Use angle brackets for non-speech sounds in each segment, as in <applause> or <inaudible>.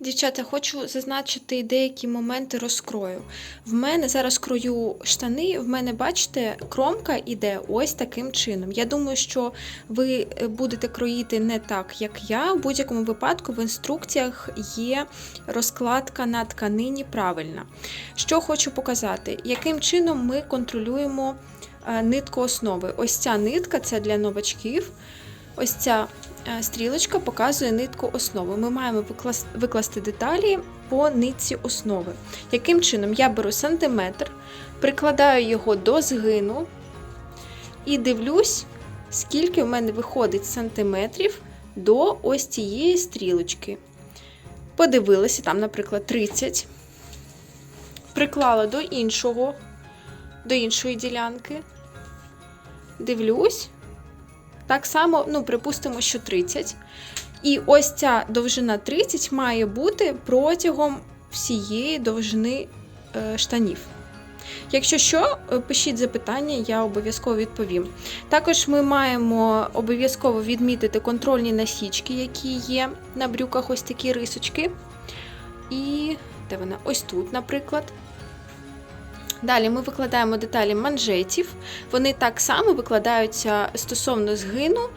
Дівчата, хочу зазначити деякі моменти розкрою. В мене зараз крою штани, в мене, бачите, кромка іде ось таким чином. Я думаю, що ви е, будете кроїти не так, як я. В будь-якому випадку в інструкціях є розкладка на тканині правильна. Що хочу показати, яким чином ми контролюємо е, нитку основи. Ось ця нитка це для новачків. Ось ця стрілочка показує нитку основи. Ми маємо викласти деталі по нитці основи. Яким чином? Я беру сантиметр, прикладаю його до згину і дивлюсь, скільки в мене виходить сантиметрів до ось цієї стрілочки. Подивилася, там, наприклад, 30. Приклала до іншого, до іншої ділянки. Дивлюсь. Так само, ну, припустимо, що 30. І ось ця довжина 30 має бути протягом всієї довжини е, штанів. Якщо що, е, пишіть запитання, я обов'язково відповім. Також ми маємо обов'язково відмітити контрольні насічки, які є на брюках, ось такі рисочки. І де вона? Ось тут, наприклад. Далі ми викладаємо деталі манжетів. Вони так само викладаються стосовно згину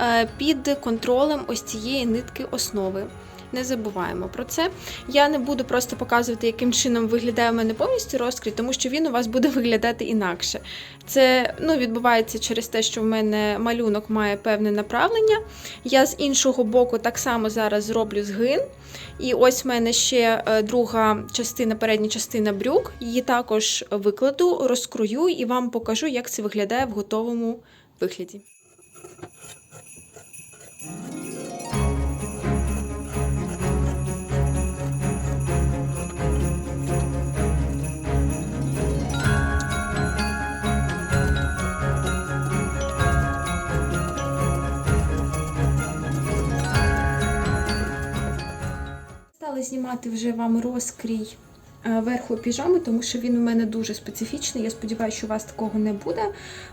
е, під контролем ось цієї нитки основи. Не забуваємо про це. Я не буду просто показувати, яким чином виглядає в мене повністю розкрій, тому що він у вас буде <laughs> виглядати інакше. Це ну, відбувається через те, що в мене малюнок має певне направлення. Я з іншого боку так само зараз зроблю згин. І ось в мене ще е, друга частина, передня частина брюк. Її також викладу, розкрою і вам покажу, як це виглядає в готовому вигляді. Знімати вже вам розкрій е, верху піжами, тому що він у мене дуже специфічний. Я сподіваюся, що у вас такого не буде.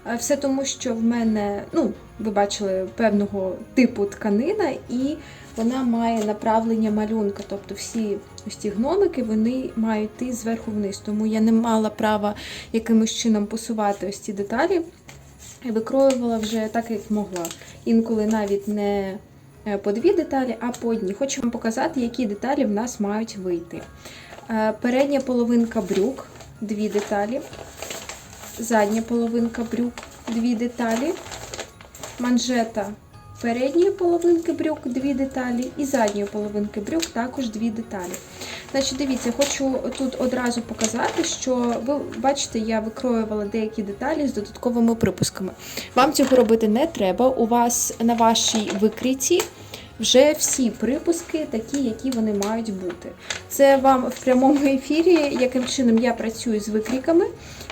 Е, Все тому, що в мене, ну, ви бачили, певного типу тканина, і вона має направлення малюнка. Тобто всі ось ці гномики вони мають йти зверху вниз. Тому я не мала права якимось чином посувати ось ці деталі. Викроювала вже так, як могла. Інколи навіть не по дві деталі, а по одній. Хочу вам показати, які деталі в нас мають вийти. Е, Передня половинка брюк, дві деталі. Задня половинка брюк, дві деталі. Манжета передньої половинки брюк, дві деталі. І задньої половинки брюк також дві деталі. Значить, дивіться, хочу тут одразу показати, що ви бачите, я викроювала деякі деталі з додатковими припусками. Вам цього робити не треба. У вас на вашій викрійці вже всі припуски такі, які вони мають бути. Це вам в прямому ефірі, яким чином я працюю з викрійками.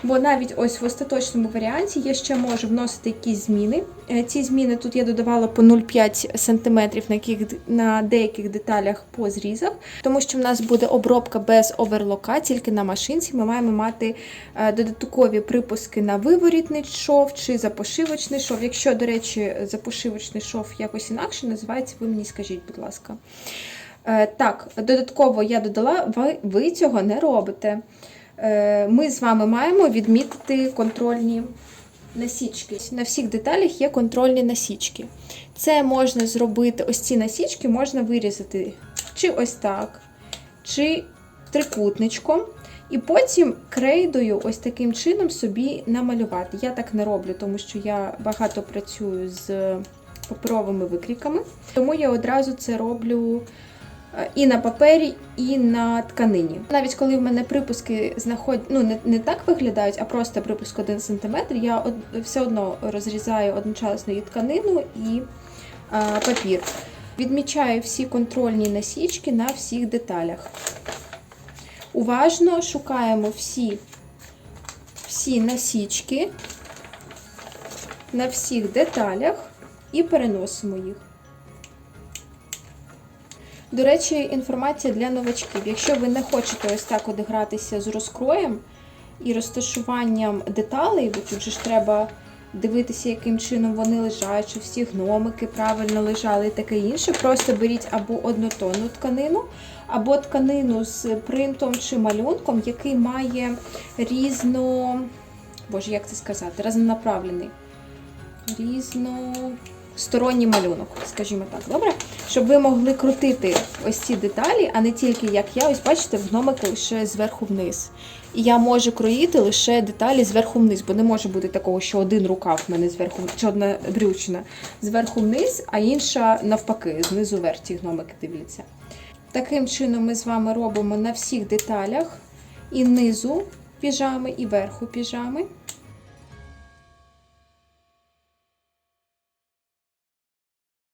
Бо навіть ось в остаточному варіанті я ще можу вносити якісь зміни. Е, Ці зміни тут я додавала по 0,5 см на, яких, на деяких деталях по зрізах, тому що в нас буде обробка без оверлока, тільки на машинці. Ми маємо мати е, додаткові припуски на виворітний шов чи запошивочний шов. Якщо, до речі, запошивочний шов якось інакше називається, ви мені скажіть, будь ласка. Е, Так, додатково я додала, ви, ви цього не робите. Е, Ми з вами маємо відмітити контрольні насічки. На всіх деталях є контрольні насічки. Це можна зробити, ось ці насічки можна вирізати чи ось так, чи трикутничком. І потім крейдою ось таким чином собі намалювати. Я так не роблю, тому що я багато працюю з паперовими викріками. Тому я одразу це роблю е, і на папері, і на тканині. Навіть коли в мене припуски знаход... ну, не, не так виглядають, а просто припуск 1 см, я од... все одно розрізаю одночасно і тканину, і а, папір. Відмічаю всі контрольні насічки на всіх деталях. Уважно шукаємо всі, всі насічки на всіх деталях і переносимо їх. До речі, інформація для новачків. Якщо ви не хочете ось так одигратися з розкроєм і розташуванням деталей, бо тут же ж треба дивитися, яким чином вони лежать, щоб всі гномики правильно лежали і таке інше. Просто беріть або однотонну тканину, або тканину з принтом чи малюнком, який має різно. Боже, як це сказати? Різнонаправлений. Різносторонній малюнок, скажімо так, добре? Щоб ви могли крутити ось ці деталі, а не тільки як я. Ось бачите, в гномика лише зверху вниз. І я можу кроїти лише деталі зверху вниз, бо не може бути такого, що один рукав в мене зверху, чи одна брючина зверху вниз, а інша навпаки, знизу вверх ті гномики дивляться. Таким чином ми з вами робимо на всіх деталях і низу піжами, і верху піжами.